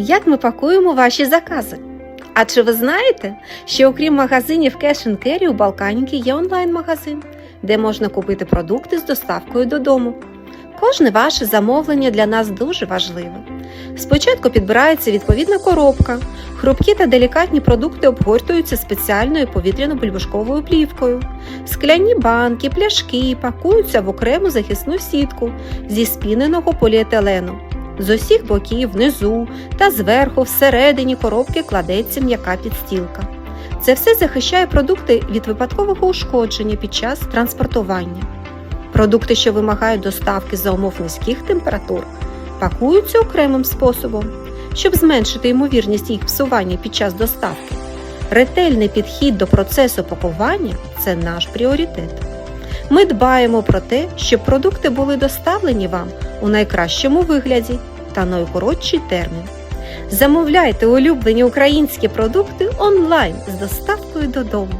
Як ми пакуємо ваші закази? А чи ви знаєте, що окрім магазинів Cash and Carry у Балканіки є онлайн-магазин, де можна купити продукти з доставкою додому? Кожне ваше замовлення для нас дуже важливе. Спочатку підбирається відповідна коробка. Хрупкі та делікатні продукти обгортуються спеціальною повітряно-бульбашковою плівкою. Скляні банки, пляшки пакуються в окрему захисну сітку зі спіненого поліетилену. З усіх боків, внизу та зверху, всередині коробки кладеться м'яка підстілка. Це все захищає продукти від випадкового ушкодження під час транспортування. Продукти, що вимагають доставки за умов низьких температур, пакуються окремим способом, щоб зменшити ймовірність їх псування під час доставки. Ретельний підхід до процесу пакування це наш пріоритет. Ми дбаємо про те, щоб продукти були доставлені вам у найкращому вигляді та найкоротший термін. Замовляйте улюблені українські продукти онлайн з доставкою додому.